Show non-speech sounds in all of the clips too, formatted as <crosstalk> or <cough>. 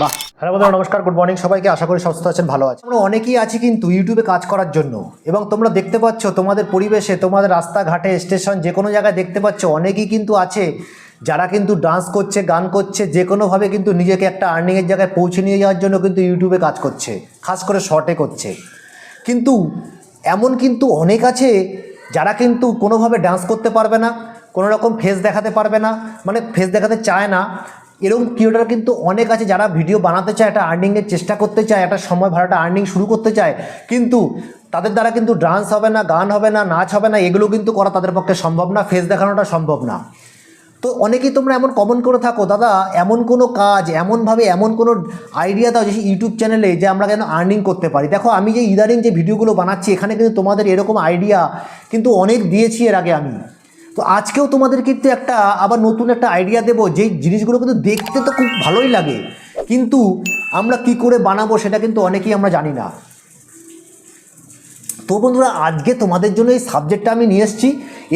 বাহ। হ্যালো বন্ধুরা, নমস্কার গুড মর্নিং সবাইকে, আশা করি সুস্থ আছেন, ভালো আছেন। আমরা অনেকেই আছি কিন্তু ইউটিউবে কাজ করার জন্য এবং তোমরা দেখতে পাচ্ছ তোমাদের পরিবেশে, তোমাদের রাস্তাঘাটে স্টেশন যে কোনো জায়গায় দেখতে পাচ্ছ অনেকেই কিন্তু আছে যারা কিন্তু ডান্স করছে, গান করছে, যে কোনোভাবে কিন্তু নিজেকে একটা আর্নিংয়ের জায়গায় পৌঁছে নিয়ে যাওয়ার জন্য কিন্তু ইউটিউবে কাজ করছে, খাস করে শর্টে করছে। কিন্তু এমন কিন্তু অনেক আছে যারা কিন্তু কোনোভাবে ডান্স করতে পারবে না কোনো রকম ফেস দেখাতে পারবে না মানে ফেস দেখাতে চায় না এরকম ক্রিয়েটার কিন্তু অনেক আছে যারা ভিডিও বানাতে চায়, একটা আর্নিংয়ের চেষ্টা করতে চায়, একটা সময় ভাড়াটা আর্নিং শুরু করতে চায়। কিন্তু তাদের দ্বারা কিন্তু ডান্স হবে না, গান হবে না, নাচ হবে না, এগুলো কিন্তু করা তাদের পক্ষে সম্ভব না ফেস দেখানোটা সম্ভব না। তো অনেকেই তোমরা এমন কমেন্ট করে থাকো, দাদা, এমন কোনো কাজ, এমনভাবে এমন কোনো আইডিয়া দাও যে ইউটিউব চ্যানেলে যে আমরা কেন আর্নিং করতে পারি? দেখো, আমি যে ইদানিং যে ভিডিওগুলো বানাচ্ছি, এখানে কিন্তু তোমাদের এরকম আইডিয়া কিন্তু অনেক দিয়েছি এর আগে আমি। তো আজকেও তোমাদের কিন্তু একটা আবার নতুন একটা আইডিয়া দেবো। যেই জিনিসগুলো কিন্তু দেখতে তো খুব ভালোই লাগে। কিন্তু আমরা কি করে বানাবো সেটা কিন্তু অনেকেই আমরা জানি না। তো বন্ধুরা, আজকে তোমাদের জন্য এই সাবজেক্টটা আমি নিয়ে এসেছি।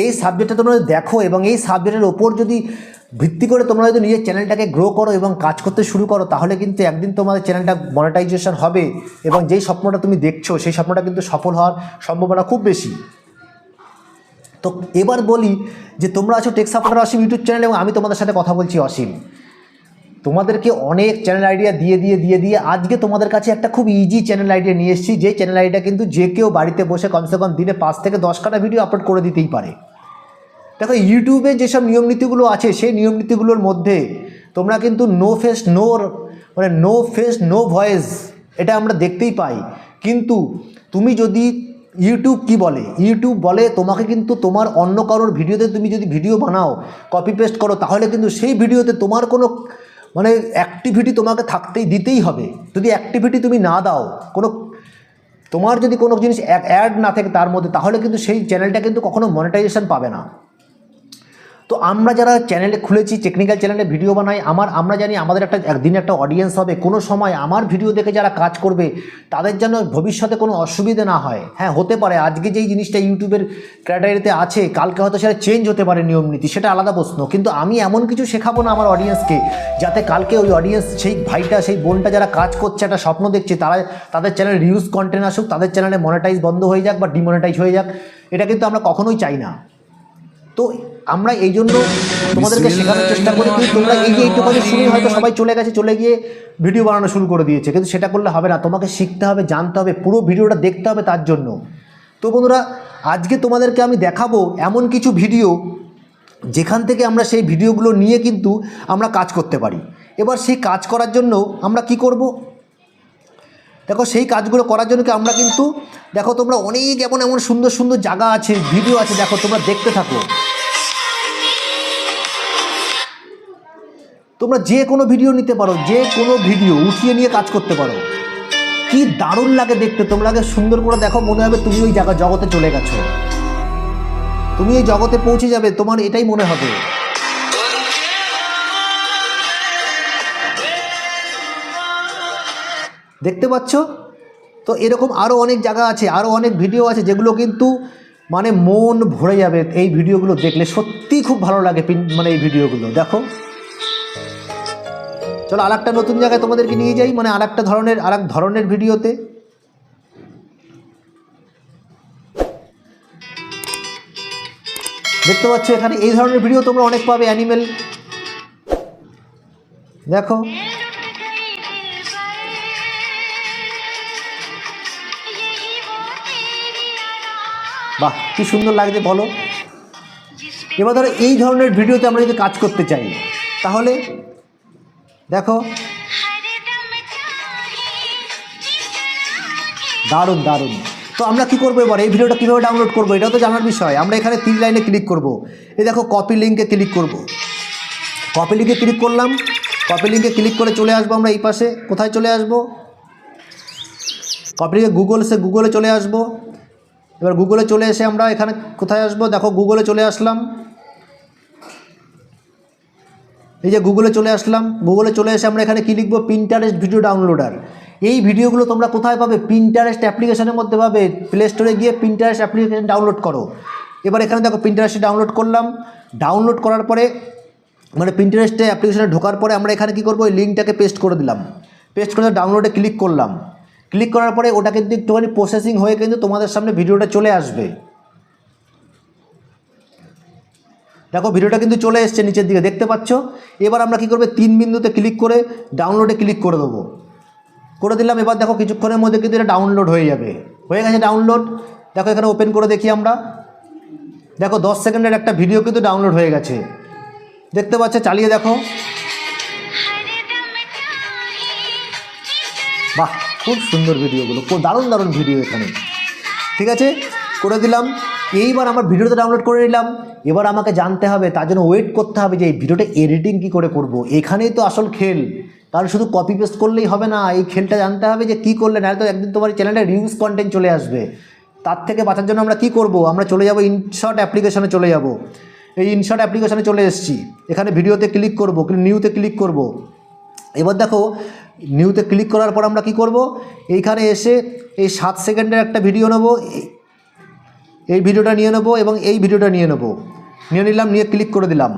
এই সাবজেক্টটা তোমরা দেখো এবং এই সাবজেক্টের ওপর যদি ভিত্তি করে তোমরা যদি নিজের চ্যানেলটাকে গ্রো করো এবং কাজ করতে শুরু করো, তাহলে কিন্তু একদিন তোমাদের চ্যানেলটা মনিটাইজেশন হবে এবং যেই স্বপ্নটা তুমি দেখছ, সেই স্বপ্নটা কিন্তু সফল হওয়ার সম্ভাবনা খুব বেশি। তো এবার বলি যে তোমরা আছো tech supporter Asim YouTube channel এবং আমি তোমাদের সাথে কথা বলছি অসীম তোমাদেরকে অনেক চ্যানেল আইডিয়া দিয়ে দিয়ে দিয়ে দিয়ে আজকে তোমাদের কাছে একটা খুব ইজি চ্যানেল আইডিয়া নিয়ে এসেছি। যে চ্যানেল আইডিয়া কিন্তু যে কেউ বাড়িতে বসে কমসে কম দিনে পাঁচ থেকে দশ কাটা ভিডিও আপলোড করে দিতেই পারে। দেখো ইউটিউবে যেসব নিয়ম নীতিগুলো আছে, সেই নিয়ম নীতিগুলোর মধ্যে তোমরা কিন্তু নো ফেস নো মানে নো ফেস নো ভয়েস এটা আমরা দেখতেই পাই। কিন্তু তুমি যদি ইউটিউব কি বলে? ইউটিউব বলে তোমাকে কিন্তু তোমার অন্য কারোর ভিডিওতে তুমি যদি ভিডিও বানাও কপি পেস্ট করো, তাহলে কিন্তু সেই ভিডিওতে তোমার কোনো মানে অ্যাক্টিভিটি তোমাকে থাকতেই দিতেই হবে। যদি অ্যাক্টিভিটি তুমি না দাও, কোনো, তোমার যদি কোনো জিনিস অ্যাড না থাকে তার মধ্যে, তাহলে কিন্তু সেই চ্যানেলটা কিন্তু কখনো মনিটাইজেশন পাবে না। তো আমরা যারা চ্যানেলে খুলেছি টেকনিক্যাল চ্যানেলে ভিডিও বানাই, আমার, আমরা জানি আমাদের একটা, একদিন একটা অডিয়েন্স হবে। কোনো সময় আমার ভিডিও দেখে যারা কাজ করবে, তাদের যেন ভবিষ্যতে কোনো অসুবিধে না হয়। হ্যাঁ হতে পারে, আজকে যেই জিনিসটা ইউটিউবের ক্যাটাগরিতে আছে, কালকে হয়তো সেটা চেঞ্জ হতে পারে নিয়ম নীতি, সেটা আলাদা প্রশ্ন। কিন্তু আমি এমন কিছু শেখাবো না আমার অডিয়েন্সকে যাতে কালকে ওই অডিয়েন্স সেই ভাইটা, সেই বোনটা যারা কাজ করছে, একটা স্বপ্ন দেখছে, তারা, তাদের চ্যানেলে রিউজ কন্টেন্ট আসুক, তাদের চ্যানেলে মনিটাইজ বন্ধ হয়ে যাক বা ডিমনিটাইজ হয়ে যাক, এটা কিন্তু আমরা কখনোই চাই না। তো আমরা এই জন্য তোমাদেরকে শেখানোর চেষ্টা করি কিন্তু তোমরা এই যে এইটুখানি শুনে হয়তো সবাই চলে গেছে চলে গিয়ে ভিডিও বানানো শুরু করে দিয়েছে কিন্তু সেটা করলে হবে না তোমাকে শিখতে হবে জানতে হবে পুরো ভিডিওটা দেখতে হবে তার জন্য। তো বন্ধুরা আজকে তোমাদেরকে আমি দেখাবো এমন কিছু ভিডিও যেখান থেকে আমরা সেই ভিডিওগুলো নিয়ে কিন্তু আমরা কাজ করতে পারি। এবার সেই কাজ করার জন্য আমরা কি করব? দেখো সেই কাজগুলো করার জন্য কি আমরা কিন্তু দেখো তোমরা অনেক এমন এমন সুন্দর সুন্দর জায়গা আছে ভিডিও আছে দেখো তোমরা দেখতে থাকো। তোমরা যে কোনো ভিডিও নিতে পারো, যে কোনো ভিডিও উঠিয়ে নিয়ে কাজ করতে পারো। কি দারুণ লাগে দেখতে। তোমরা আগে সুন্দর করে দেখো, মনে হবে তুমি ওই জায়গা, জগতে চলে গেছো। তুমি এই জগতে পৌঁছে যাবে, তোমার এটাই মনে হবে। দেখতে পাচ্ছ? তো এরকম আরও অনেক জায়গা আছে আরও অনেক ভিডিও আছে যেগুলো কিন্তু মানে মন ভরে যাবে এই ভিডিওগুলো দেখলে। সত্যিই খুব ভালো লাগে মানে এই ভিডিওগুলো। দেখো। চলো আর একটা নতুন জায়গায় তোমাদেরকে নিয়ে যাই মানে আর একটা ধরনের আর এক ধরনের ভিডিওতে। দেখতে পাচ্ছ এখানে এই ধরনের ভিডিও তোমরা অনেক পাবে, অ্যানিমেল। দেখো। বাহ, কি সুন্দর লাগছে, বলো। এবার ধরো এই ধরনের ভিডিওতে আমরা যদি কাজ করতে চাই, তাহলে দেখো। দারুণ দারুণ। তো আমরা কি করব এবার? এই ভিডিওটা কীভাবে ডাউনলোড করব? এটাও তো জানার বিষয়। আমরা এখানে তিন লাইনে ক্লিক করব। এই দেখো কপি লিঙ্কে ক্লিক করব। কপি লিঙ্কে ক্লিক করলাম। কপি লিঙ্কে ক্লিক করে চলে আসব আমরা এই পাশে। কোথায় চলে আসব? কপি লিঙ্কে গুগল সে গুগলে চলে আসব। এবার গুগলে চলে এসে আমরা এখানে কোথায় আসব? দেখো গুগলে চলে আসলাম। এই যে গুগলে চলে আসলাম গুগলে চলে এসে আমরা এখানে কী লিখব? পিন্টারেস্ট ভিডিও ডাউনলোডার এই ভিডিওগুলো তোমরা কোথায় পাবে? পিন্টারেস্ট অ্যাপ্লিকেশনের মধ্যে পাবে। প্লে স্টোরে গিয়ে পিন্টারেস্ট অ্যাপ্লিকেশন ডাউনলোড করো। এবার এখানে দেখো পিন্টারেস্টে ডাউনলোড করলাম। ডাউনলোড করার পরে মানে পিন্টারেস্টে অ্যাপ্লিকেশনে ঢোকার পরে আমরা এখানে কী করব? ওই লিঙ্কটাকে পেস্ট করে দিলাম। পেস্ট করে ডাউনলোডে ক্লিক করলাম। ক্লিক করার পরে ওটা কিন্তু একটুখানি প্রসেসিং হয়ে কিন্তু তোমাদের সামনে ভিডিওটা চলে আসবে। দেখো ভিডিওটা কিন্তু চলে এসছে নিচের দিকে, দেখতে পাচ্ছ? এবার আমরা কি করবে, তিন বিন্দুতে ক্লিক করে ডাউনলোডে ক্লিক করে দেবো। করে দিলাম, এবার দেখো কিছুক্ষণের মধ্যে কিন্তু এটা ডাউনলোড হয়ে যাবে। হয়ে গেছে ডাউনলোড দেখো এখানে ওপেন করে দেখি আমরা। দেখো দশ সেকেন্ডের একটা ভিডিও কিন্তু ডাউনলোড হয়ে গেছে। দেখতে পাচ্ছ? চালিয়ে দেখো। বাহ, খুব সুন্দর ভিডিওগুলো দারুণ দারুণ ভিডিও এখানে। ঠিক আছে? করে দিলাম। এইবার আমার ভিডিওটা ডাউনলোড করে নিলাম। এবার আমাকে জানতে হবে, তার জন্য ওয়েট করতে হবে যে এই ভিডিওটা এডিটিং কী করে করব। এখানেই তো আসল খেল। কারণ শুধু কপি পেস্ট করলেই হবে না, এই খেলটা জানতে হবে যে কী করলে না তো একদিন তোমার চ্যানেলে রিউজ কন্টেন্ট চলে আসবে। তার থেকে বাঁচার জন্য আমরা কি করব? আমরা চলে যাব ইনশর্ট অ্যাপ্লিকেশনে চলে যাব। এই ইনশর্ট অ্যাপ্লিকেশনে চলে এসেছি। এখানে ভিডিওতে ক্লিক করব নিউতে ক্লিক করব। এবার দেখো নিউতে ক্লিক করার পর আমরা কি করব? এইখানে এসে এই সাত সেকেন্ডের একটা ভিডিও নেব। এই ভিডিওটা নিয়ে নেব এবং এই ভিডিওটা নিয়ে নেব। নিয়ে নিলাম, নিয়ে ক্লিক করে দিলাম।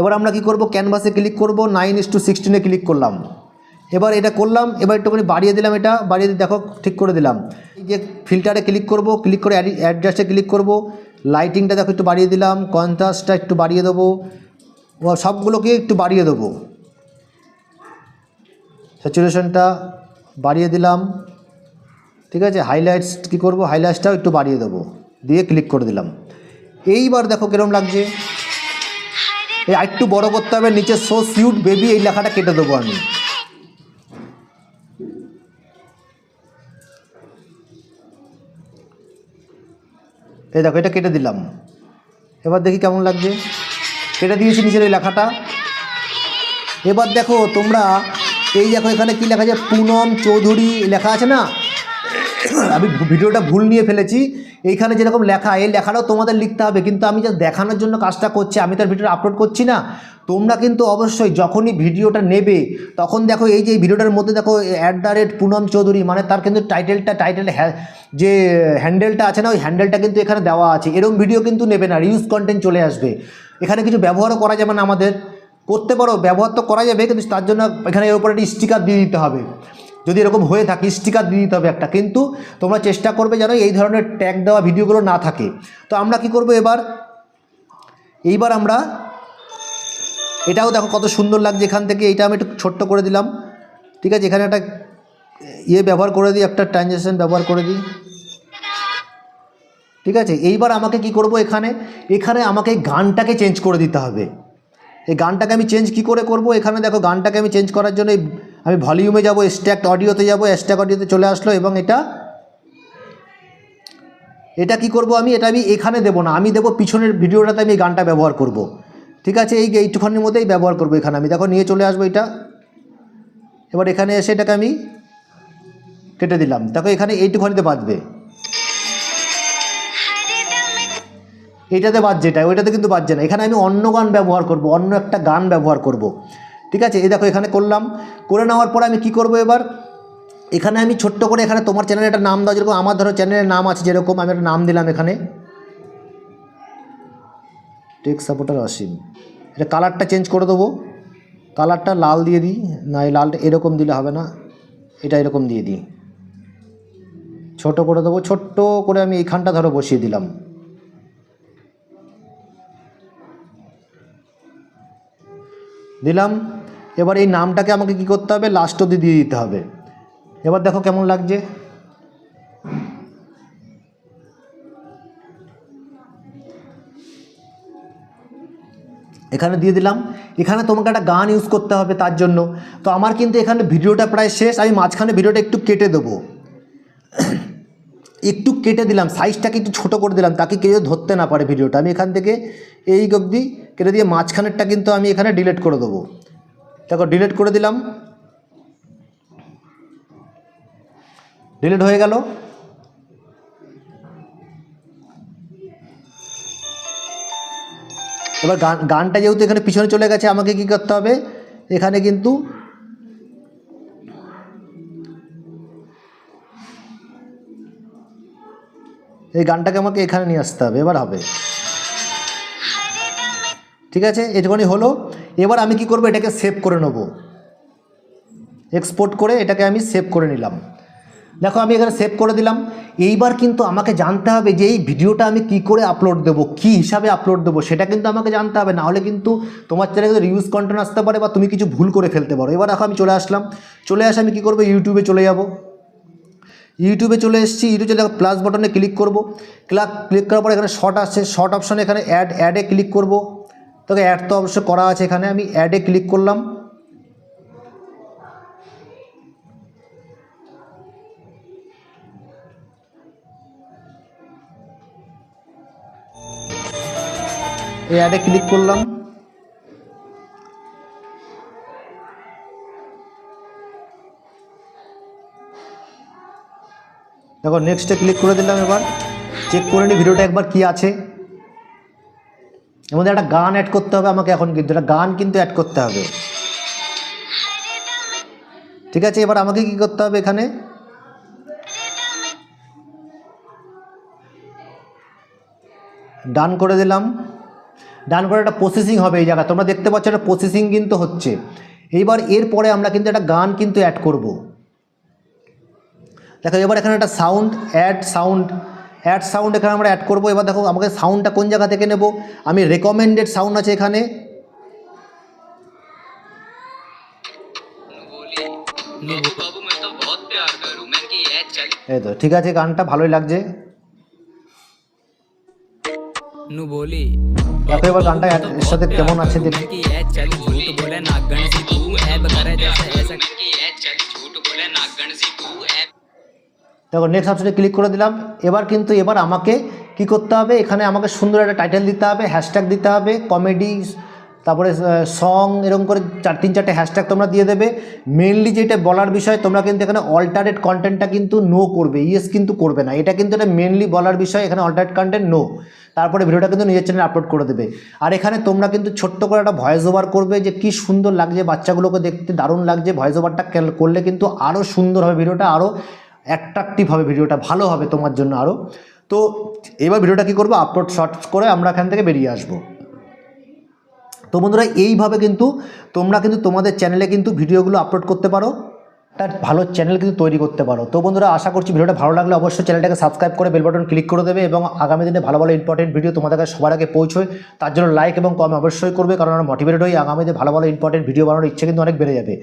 এবার আমরা কি করব? ক্যানভাসে ক্লিক করব নাইন ইস টু সিক্সটিনে ক্লিক করলাম। এবার এটা করলাম, এবার একটুখানি বাড়িয়ে দিলাম এটা, বাড়িয়ে দিয়ে দেখো, ঠিক করে দিলাম। এই যে ফিল্টারে ক্লিক করব ক্লিক করে অ্যাডজাস্টে ক্লিক করব। লাইটিংটা দেখো একটু বাড়িয়ে দিলাম কন্ট্রাস্টটা একটু বাড়িয়ে দেবো। সবগুলোকে একটু বাড়িয়ে দেবো। স্যাচুরেশনটা বাড়িয়ে দিলাম। ঠিক আছে? হাইলাইটস কী করব? হাইলাইটসটাও একটু বাড়িয়ে দেবো। দিয়ে ক্লিক করে দিলাম। এইবার দেখো কীরকম লাগছে? এই একটু বড় করতে হবে, নিচে সো সিউট বেবি এই লেখাটা কেটে দেবো আমি। এই দেখো, এটা কেটে দিলাম। এবার দেখি কেমন লাগছে? কেটে দিয়েছি নিচের এই লেখাটা। এবার দেখো, তোমরা এই দেখো, এখানে কি লেখা আছে? পুনম চৌধুরী লেখা আছে না? <coughs> আমি ভিডিওটা ভুল নিয়ে ফেলেছি। এইখানে যেরকম লেখা, এই লেখাটাও তোমাদের লিখতে হবে, কিন্তু আমি যা দেখানোর জন্য কাজটা করছি, আমি তার ভিডিওটা আপলোড করছি না। তোমরা কিন্তু অবশ্যই যখনই ভিডিওটা নেবে, তখন দেখো এই যে ভিডিওটার মধ্যে দেখো at the rate Poonam Chowdhury মানে তার কিন্তু টাইটেলটা টাইটেল যে হ্যান্ডেলটা আছে না, ওই হ্যান্ডেলটা কিন্তু এখানে দেওয়া আছে। এরকম ভিডিও কিন্তু নেবে না রিউজ কন্টেন্ট চলে আসবে। এখানে কিছু ব্যবহারও করা যাবে না আমাদের। করতে পারো, ব্যবহার তো করা যাবে, কিন্তু তার জন্য এখানে এর উপরে একটা স্টিকার দিয়ে দিতে হবে। যদি এরকম হয়ে থাকে স্টিকার দিয়ে দিতে হবে একটা। কিন্তু তোমরা চেষ্টা করবে যেন এই ধরনের ট্যাগ দেওয়া ভিডিওগুলো না থাকে। তো আমরা কি করব এবার? এইবার আমরা এটাও দেখো কত সুন্দর লাগছে এখান থেকে। এটা আমি একটু ছোট্ট করে দিলাম। ঠিক আছে, এখানে একটা ইয়ে ব্যবহার করে দিই, একটা ট্রানজ্যাকশন ব্যবহার করে দিই। ঠিক আছে, এইবার আমাকে কি করব এখানে? এখানে আমাকে গানটাকে চেঞ্জ করে দিতে হবে। এই গানটাকে আমি চেঞ্জ কি করে করব? এখানে দেখো, গানটাকে আমি চেঞ্জ করার জন্য আমি ভলিউমে যাব স্ট্যাক্ট অডিওতে যাব স্ট্যাক অডিওতে চলে আসলো এবং এটা এটা কি করব আমি? এটা আমি এখানে দেবো না। আমি দেবো পিছনের ভিডিওটাতে আমি গানটা ব্যবহার করব। ঠিক আছে? এই এইটুখানির মধ্যেই ব্যবহার করব এখানে আমি। দেখো, নিয়ে চলে আসব এটা। এবার এখানে এসে এটাকে আমি কেটে দিলাম। দেখো, এখানে এইটুখানিতে বাজবে। এইটাতে বাজছে এটা। ওইটাতে কিন্তু বাজছে না। এখানে আমি অন্য গান ব্যবহার করব, অন্য একটা গান ব্যবহার করব। ঠিক আছে? এই দেখো, এখানে করলাম। করে নেওয়ার পর আমি কি করব এবার? এখানে আমি ছোট্ট করে এখানে তোমার চ্যানেলের একটা নাম দাও, যেরকম আমার ধরো চ্যানেলের নাম আছে যেরকম, আমি একটা নাম দিলাম এখানে। Tech supporter Asim. এটা কালারটা চেঞ্জ করে দেবো। কালারটা লাল দিয়ে দিই, না এই লালটা এরকম দিলে হবে না, এটা এরকম দিয়ে দিই। ছোট করে দেবো, ছোট্ট করে আমি এইখানটা ধরো বসিয়ে দিলাম। দিলাম। এবার এই নামটাকে আমাকে কি করতে হবে? লাস্ট অবধি দিয়ে দিতে হবে। এবার দেখো কেমন লাগছে। এখানে দিয়ে দিলাম। এখানে তোমাকে একটা গান ইউজ করতে হবে তার জন্য। তো আমার কিন্তু এখানে ভিডিওটা প্রায় শেষ। আমি মাঝখানে ভিডিওটা একটু কেটে দেবো। <clears throat> একটু কেটে দিলাম। সাইজটাকে একটু ছোটো করে দিলাম। তাকে কেউ ধরতে না পারে ভিডিওটা। আমি এখান থেকে এই অবধি কেটে দিয়ে মাঝখানেরটা কিন্তু আমি এখানে ডিলিট করে দেবো। দেখো ডিলিট করে দিলাম। ডিলিট হয়ে গেল। এবার গান, গানটা যেহেতু এখানে পিছনে চলে গেছে, আমাকে কি করতে হবে? এখানে কিন্তু এই গানটাকে আমাকে এখানে নিয়ে আসতে হবে, এবার হবে। ঠিক আছে এটুখানি হলো। এবার আমি কি করব? এটাকে সেভ করে নেব। এক্সপোর্ট করে এটাকে আমি সেভ করে নিলাম। দেখো, আমি এখানে সেভ করে দিলাম। এইবার কিন্তু আমাকে জানতে হবে যে এই ভিডিওটা আমি কি করে আপলোড দেবো, কি হিসাবে আপলোড দেবো, সেটা কিন্তু আমাকে জানতে হবে। নাহলে কিন্তু তোমার চ্যানেলে রিউজ কন্টেন্ট আসতে পারে বা তুমি কিছু ভুল করে ফেলতে পারো। এবার দেখো, আমি চলে আসলাম। চলে আসে আমি কী করব? ইউটিউবে চলে যাব। ইউটিউবে চলে এসেছি। ইউটিউবে দেখো প্লাস বাটনে ক্লিক করব। ক্লাক ক্লিক করার পর এখানে শর্ট আসছে। শর্ট অপশনে এখানে অ্যাড অ্যাডে ক্লিক করব। তোকে অ্যাড তো অবশ্যই করা আছে এখানে, আমি অ্যাডে ক্লিক করলাম। এই অ্যাডে ক্লিক করলাম। দেখো নেক্সটে ক্লিক করে দিলাম এবার। চেক করে নিই ভিডিওটা একবার কি আছে। এর মধ্যে একটা গান অ্যাড করতে হবে আমাকে এখন কিন্তু, একটা গান কিন্তু অ্যাড করতে হবে। ঠিক আছে, এবার আমাকে কি করতে হবে এখানে? ডান করে দিলাম। ডান করে একটা প্রসেসিং হবে এই জায়গায়। তোমরা দেখতে পাচ্ছ, একটা প্রসেসিং কিন্তু হচ্ছে। এইবার এরপরে আমরা কিন্তু একটা গান কিন্তু অ্যাড করব। দেখো, এবার এখানে একটা sound add sound add sound এখানে আমরা অ্যাড করব এবার দেখো আমাকে সাউন্ডটা কোন জায়গা থেকে নেব আমি রেকমেন্ডেড সাউন্ড আছে এখানে ঠিক আছে গানটা ভালোই লাগছে দেখো এবার গানটা এর সাথে কেমন আছে দেখি বলে দেখো নেক্সট অপশনে ক্লিক করে দিলাম। এবার কিন্তু এবার আমাকে কি করতে হবে? এখানে আমাকে সুন্দর একটা টাইটেল দিতে হবে হ্যাশট্যাগ দিতে হবে কমেডি তারপরে সং এরকম করে চার, তিন, চারটে হ্যাশট্যাগ তোমরা দিয়ে দেবে। মেনলি যেটা বলার বিষয়, তোমরা কিন্তু এখানে অল্টারেট কন্টেন্টটা কিন্তু নো করবে ইয়েস কিন্তু করবে না। এটা কিন্তু এটা মেনলি বলার বিষয়, এখানে অল্টারেট কন্টেন্ট নো তারপরে ভিডিওটা কিন্তু নিজের চ্যানেলে আপলোড করে দেবে। আর এখানে তোমরা কিন্তু ছোট্ট করে একটা ভয়েস ওভার করবে যে, কি সুন্দর লাগছে বাচ্চাগুলোকে দেখতে, দারুণ লাগছে। ভয়েস ওভারটা করলে কিন্তু আরও সুন্দর হবে, ভিডিওটা আরও অ্যাট্রাকটিভ হবে ভিডিওটা, ভালো হবে তোমার জন্য আরও তো এবার ভিডিওটা কী করব? আপলোড শর্ট করে আমরা এখান থেকে বেরিয়ে আসব। তো বন্ধুরা, এইভাবে কিন্তু তোমরা কিন্তু তোমাদের চ্যানেলে কিন্তু ভিডিওগুলো আপলোড করতে পারো। তার ভালো চ্যানেল কিন্তু তৈরি করতে পারো। তো বন্ধুরা, আশা করছি ভিডিওটা ভালো লাগলে অবশ্যই চ্যানেলটাকে সাবস্ক্রাইব করে বেল বাটন ক্লিক করে দেবে এবং আগামী দিনে ভালো ভালো ইম্পর্টেন্ট ভিডিও তোমাদের কাছে সবার আগে পৌঁছয়। তার জন্য লাইক এবং কম অবশ্যই করবে, কারণ আমরা মোটিভেটেড হই। আগামী দিনে ভালো ভালো ইম্পর্টেন্ট ভিডিও বানানোর ইচ্ছে কিন্তু অনেক বেড়ে যাবে।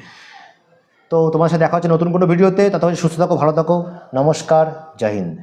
তো তোমার সাথে দেখা হচ্ছে নতুন কোনো ভিডিওতে, ততক্ষণ সুস্থ থাকো, ভালো থাকো, নমস্কার, জয় হিন্দ।